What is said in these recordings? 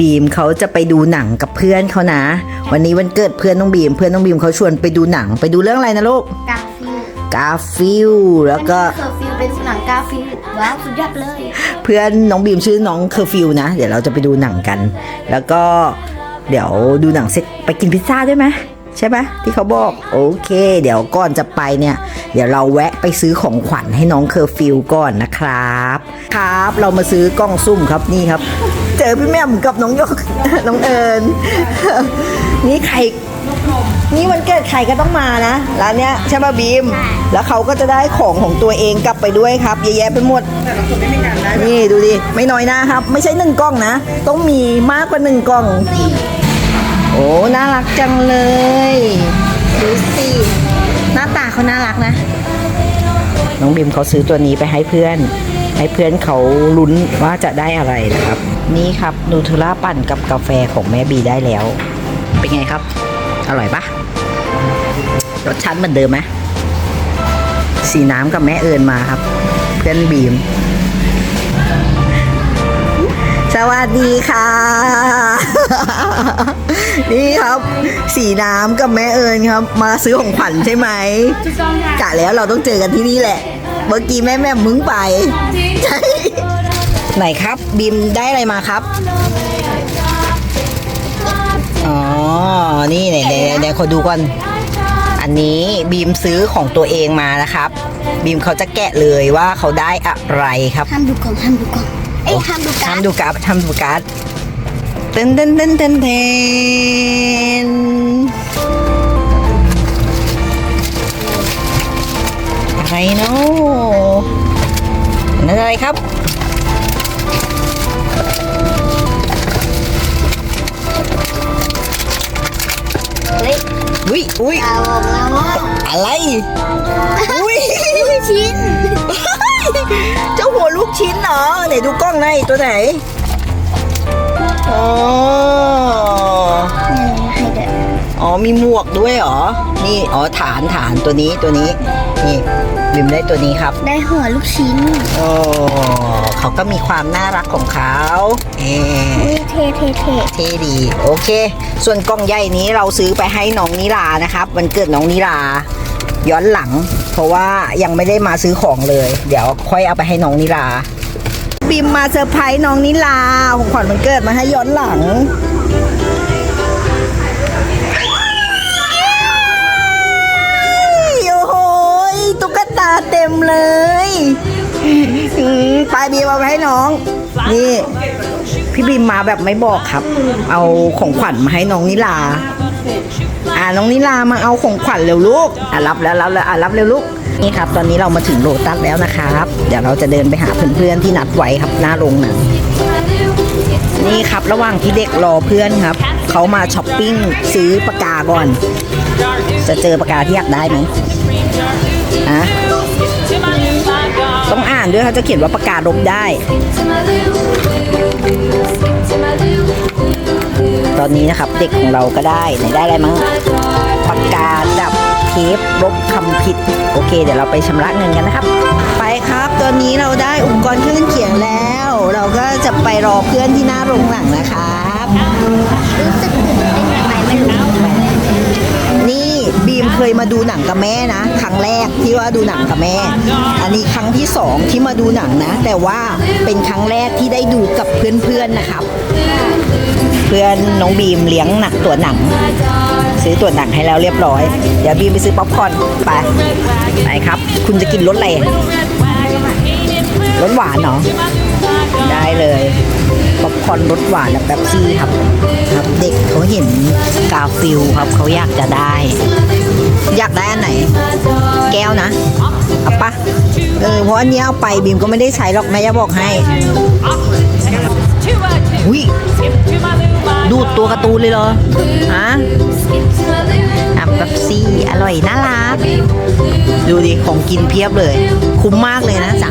บีมเขาจะไปดูหนังกับเพื่อนเขานะ วันนี้วันเกิดเพื่อนน้องบีม เพื่อนน้องบีมเขาชวนไปดูหนัง ไปดูเรื่องอะไรนะลูกกาฟิลกาฟิลแล้วก็เคอร์ฟิลเป็นหนังกาฟิลว้าวสุดยอดเลย เพื่อนน้องบีมชื่อน้องเคอร์ฟิวนะ เดี๋ยวเราจะไปดูหนังกัน แล้วก็เดี๋ยวดูหนังเสร็จไปกินพิซซ่าด้วยไหมใช่ไหมที่เขาบอกโอเค เดี๋ยวก่อนจะไปเนี่ย เดี๋ยวเราแวะไปซื้อของขวัญให้น้องเคอร์ฟิวก่อนนะครับ ครับ เรามาซื้อกล้องซุ่มครับนี่ครับ เจอพี่แม่มกับน้องยก น้องเอิญนี่ใครนี่วันเกิดใครก็ต้องมานะร้านเนี้ยใช่ป่ะบีม แล้วเขาก็จะได้ของของตัวเองกลับไปด้วยครับเยอะแยะไปหมดนี่ดูดิไม่น้อยหนะครับ ไม่ใช่หนึ่งกล้องนะ ต้องมีมากกว่าหนึ่งกล้อง โอ้น่ารักจังเลยดูสิหน้าตาเขาน่ารักนะ น้องบิมเขาซื้อตัวนี้ไปให้เพื่อน ให้เพื่อนเขาลุ้นว่าจะได้อะไรนะครับ นี่ครับนูเทลล่าปั่นกับกาแฟของแม่บีได้แล้ว เป็นไงครับ อร่อยปะรสชาติเหมือนเดิมไหมสีน้ำกับแม่เอิญมาครับ เพื่อนบีม สวัสดีค่ะ นี่ครับ สีน้ำกับแม่เอิญครับ มาซื้อของขวัญใช่ไหมกะแล้วเราต้องเจอกันที่นี่แหละ เมื่อกี้แม่แม่มึงไปใช่ ไหนครับบิมได้อะไรมาครับ อ๋อ นี่ไหนไหนไหนไหนขอดูก่อน อันนี้บีมซื้อของตัวเองมานะครับ บีมเขาจะแกะเลยว่าเขาได้อะไรครับห้ามดูกล่องห้ามดูกล่องเอ้ยห้ามดูการ์ทำดดูการ์ดทำดูการ์ดเต้นเต้นเต้นเต้นเต้นอะไรเนาะนั่นอะไรครับ อุ้ยอุ้ยดาวของเราว่าอะไร อุ้ยชิ้น เจ้าหัวลูกชิ้นเหรอไหนดูกล้องหน่อยตัวไหนอ๋อให้เด็ดอ๋อมีหมวกด้วยเหรอ นี่ อ๋อฐานฐานตัวนี้ตัวนี้ นี่ บิมได้ตัวนี้ครับ ได้หัวลูกชิ้นโอ้เขาก็มีความน่ารักของเขาเอออุ้ยเท่เท่เท่เท่ดี โอเค ส่วนกล่องใหญ่นี้เราซื้อไปให้น้องนิลานะครับวันเกิดน้องนิลาย้อนหลัง เพราะว่ายังไม่ได้มาซื้อของเลย เดี๋ยวค่อยเอาไปให้น้องนิลา บิมมาเซอร์ไพรส์น้องนิลาของขวัญวันเกิดมาให้ย้อนหลัง มเลยอืมไปบีมเอาไปให้น้อง นี่ พี่บีมมาแบบไม่บอกครับ เอาของขวัญมาให้น้องนิลา อ่าน้องนิลามาเอาของขวัญเร็วลูก อะรับแล้วรับแล้วอะรับเร็วลูก นี่ครับ ตอนนี้เรามาถึงโลตัสแล้วนะครับ เดี๋ยวเราจะเดินไปหาเพื่อนๆที่นัดไว้ครับหน้าโรงหนังนี่ครับระหว่างที่เด็กรอเพื่อนครับ เขามาช้อปปิ้งซื้อปากกาก่อน จะเจอปากกาที่อยากได้ไหมอะ ต้องอ่านด้วยเขาจะเขียนว่าปากกาลบได้ ตอนนี้นะครับเด็กของเราก็ได้ไหนได้อะไรมั้งปากกาดับเทปลบคำผิด โอเค เดี๋ยวเราไปชำระเงินกันนะครับ ไปครับ ตอนนี้เราได้อุปกรณ์เครื่องเขียนแล้ว เราก็จะไปรอเพื่อนที่หน้าโรงหนังนะครับรู้สึก บีมเคยมาดูหนังกับแม่นะ ครั้งแรกที่ว่าดูหนังกับแม่ อันนี้ครั้งที่สองที่มาดูหนังนะ แต่ว่าเป็นครั้งแรกที่ได้ดูกับเพื่อนๆนะครับ เพื่อนน้องบีมเลี้ยงหนักตัวหนัง ซื้อตัวหนังให้แล้วเรียบร้อย เดี๋ยวบีมไปซื้อป๊อปคอร์นไปไปครับ คุณจะกินรสอะไรรสหวานเนาะ ได้เลยป๊อปคอร์นรสหวานแบบแบบซี่ครับครับ เด็กเขาเห็นกาฟิลครับเขาอยากจะได้ อยากได้อันไหน แก้วนะเอาปะเออเพราะอันเนี้ยเอาไปบีมก็ไม่ได้ใช้หรอกแม่จะบอกให้อุ้ยดูดตัวการ์ตูนเลยเหรอฮะอะแบบซี่ อร่อย น่ารัก ดูดิ ของกินเพียบเลย คุ้มมากเลยนะ 350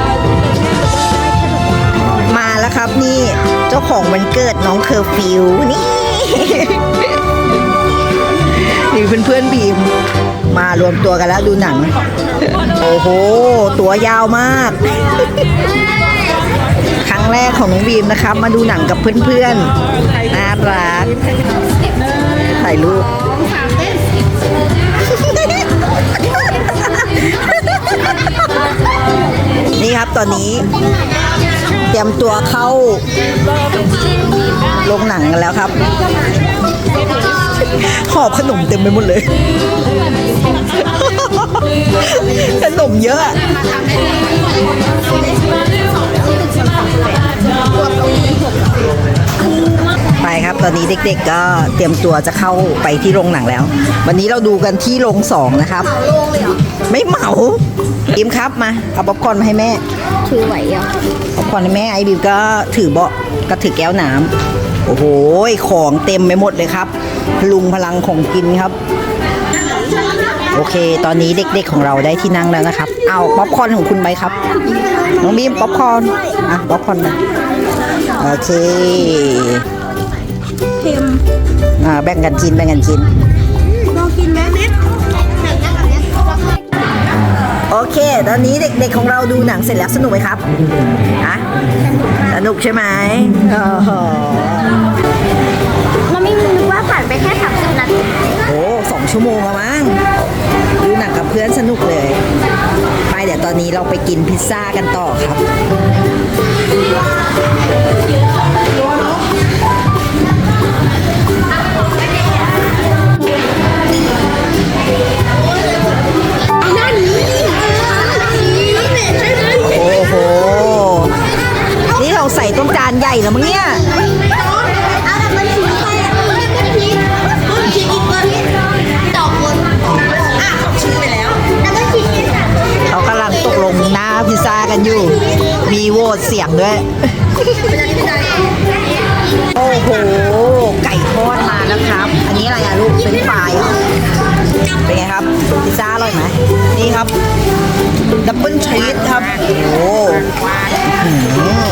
มา แล้วครับนี่เจ้าของวันเกิดน้องเคอร์ฟิวนี่ นี่เพื่อนๆบีม มารวมตัวกันแล้วดูหนัง โอ้โห ตัวยาวมาก ครั้งแรกของน้องบีมนะครับ มาดูหนังกับเพื่อนๆน่ารักถ่ายรูปนี่ครับตอนนี้ เตรียมตัวเข้าโรงหนังกันแล้วครับ หอบขนมเต็มไปหมดเลย ขนมเยอะไป ครับ ตอนนี้เด็กๆก็เตรียมตัวจะเข้าไปที่โรงหนังแล้ว วันนี้เราดูกันที่โรงสองนะครับไม่เหมาบิมครับมา เอาป๊อปคอร์นมาให้แม่ ถือไหวอะป๊อปคอร์นให้แม่ไอ้บิมก็ถือเบาะก็ถือแก้วน้ำโอ้โหของเต็มไปหมดเลยครับพลุงพลังของกินครับ โอเค ตอนนี้เด็กๆของเราได้ที่นั่งแล้วนะครับ เอาป๊อปคอร์นของคุณไปครับ น้องบีมป๊อปคอร์นอะป๊อปคอร์นมาโอเคเค็มอ่าแบ่งกันกินแบ่งกันกินลองกินไหมเม็ดหนังหนังแบบนี้โอเค ตอนนี้เด็กๆของเราดูหนังเสร็จแล้วสนุกไหมครับฮะสนุกใช่ไหมโอ้โหมันไม่นึกว่าผ่านไปแค่สามสิบนาทีโอ้สองชั่วโมงแล้วมั้ง ดูหนังกับเพื่อนสนุกเลย ไปเดี๋ยวตอนนี้เราไปกินพิซซ่ากันต่อครับ ทอดมาแล้วครับ อันนี้อะไรอะลูกเป็นฟรายเป็นไงครับพิซซ่าอร่อยไหมนี่ครับดับเบิลชีสครับ โอ้หืม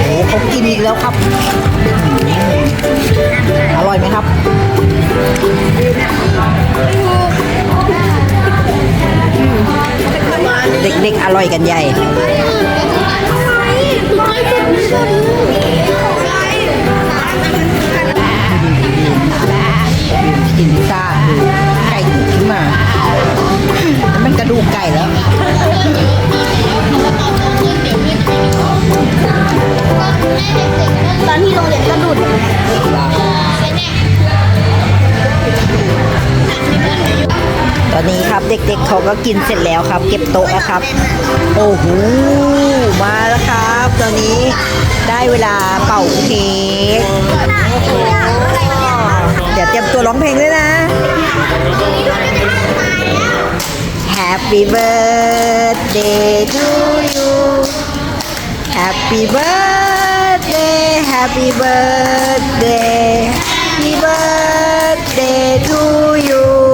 โอ้เขากินอีกแล้วครับ อร่อยไหมครับเด็กๆอร่อยกันใหญ่ กๆเขาก็กินเสร็จแล้วครับ เก็บโต๊ะแล้วครับ โอ้โหมาแล้วครับ ตอนนี้ได้เวลาเป่าเค้กเดี๋ยวเตรียมตัวร้องเพลงด้วยนะ Happy birthday to you Happy birthday Happy birthday Happy birthday to you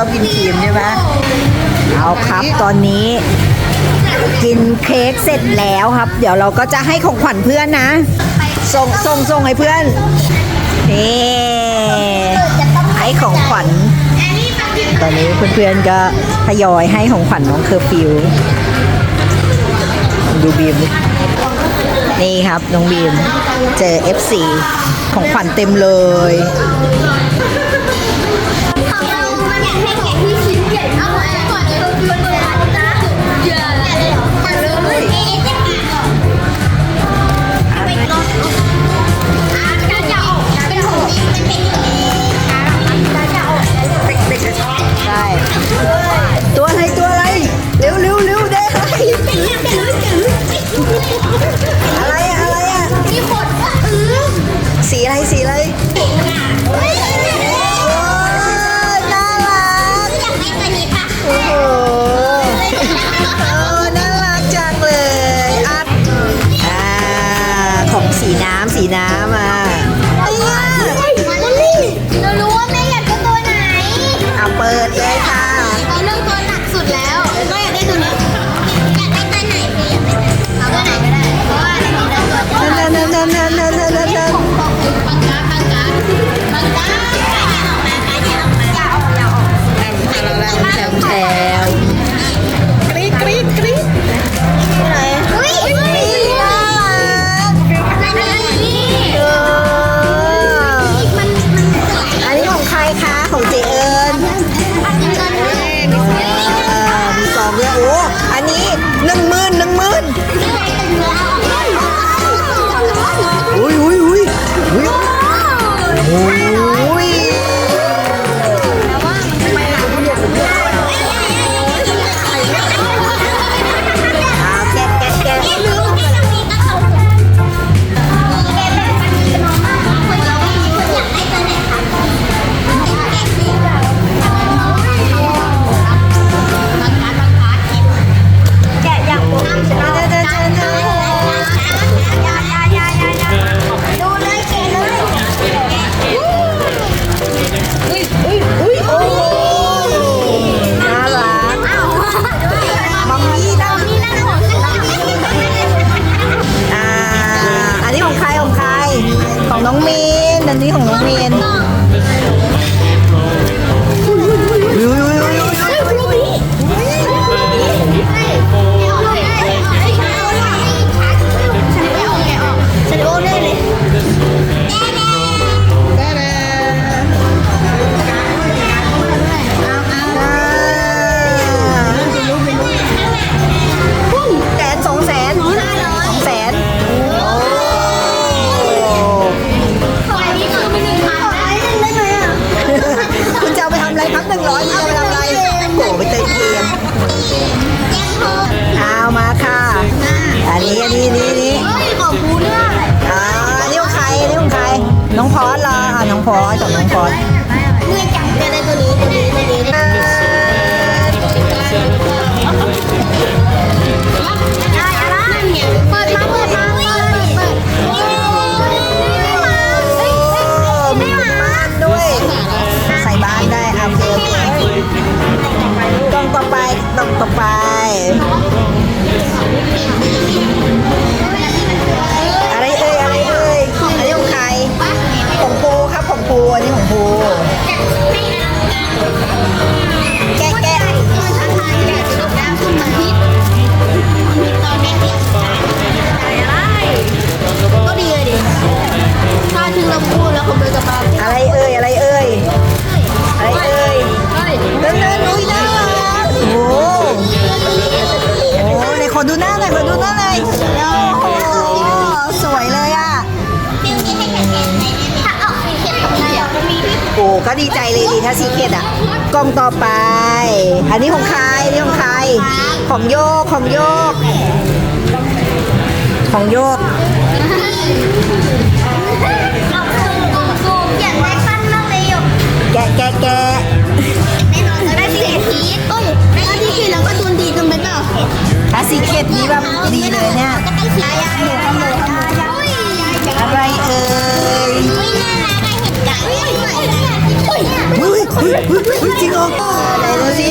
อบกินครีมใช่ไหมเอาครับตอนนี้ กินเค้กเสร็จแล้วครับ เดี๋ยวเราก็จะให้ของขวัญเพื่อนนะ ส่งส่งส่งให้เพื่อนนี่ให้ของขวัญตอนนี้เพื่อนๆก็ทยอยให้ของขวัญน้องเคอร์ฟิวดูบีมดินี่ครับน้องบีมเจอ FC ของขวัญเต็มเลย chỉ น้ำอ่ะ ต่อไป อันนี้ของใครอันนี้ของใคร ของโยก ของโยก ของโยก แกะแกะแกะถ้สีเข็ดนี้แบบดีเลยเนี่ยอะไรเอ่ย ไม่น่ารักไอเห็ดไก่ เฮ้ยเฮ้ยเฮ้ยจริงเหรอไหนดูสิ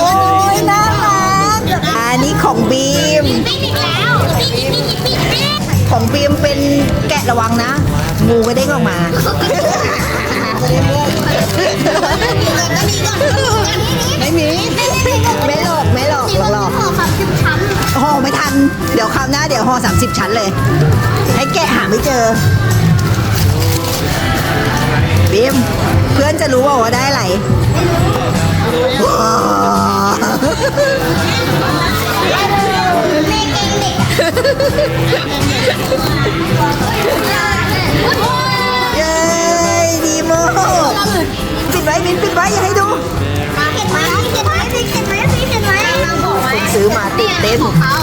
โอ้ยน่ารักอันนี้ของบีมไม่อีกแล้วปีปีปีปีปีของบีมเป็นแกะระวังนะ งูก็เด้งออกมาไม่มีไม่หลอกไม่หลอกหลอกโอ้ไม่ทัน เดี๋ยวคราวหน้าเดี๋ยวห่อสามสิบชั้นเลย ให้แกะหาไม่เจอบีม เพื่อนจะรู้ว่าได้อะไรเย้ดีมากปิดไว้มินปิดไว้อย่าให้ดูซื้อมาติดเต้นของเขา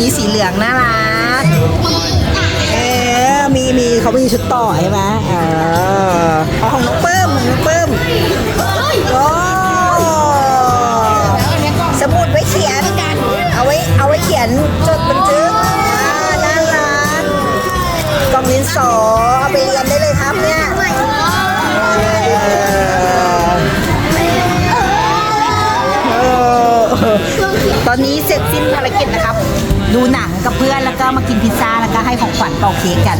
นี้สีเหลืองน่ารัก เออ มีมีเขามีชุดต่อใช่ไหมเออเอาของน้องเปิ้มของน้องเปิ้มโอ้สมุดไว้เขียน เอาไว้เอาไว้เขียนจดบันทึกน่ารักกล่องดินสอเอาไปเรียนได้เลยครับเนี่ยตอนนี้เสร็จ ดูหนังกับเพื่อนแล้วก็มากินพิซซ่าแล้วก็ให้ของขวัญปอกเค้กกัน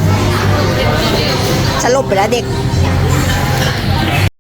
สลบไปแล้วเด็ก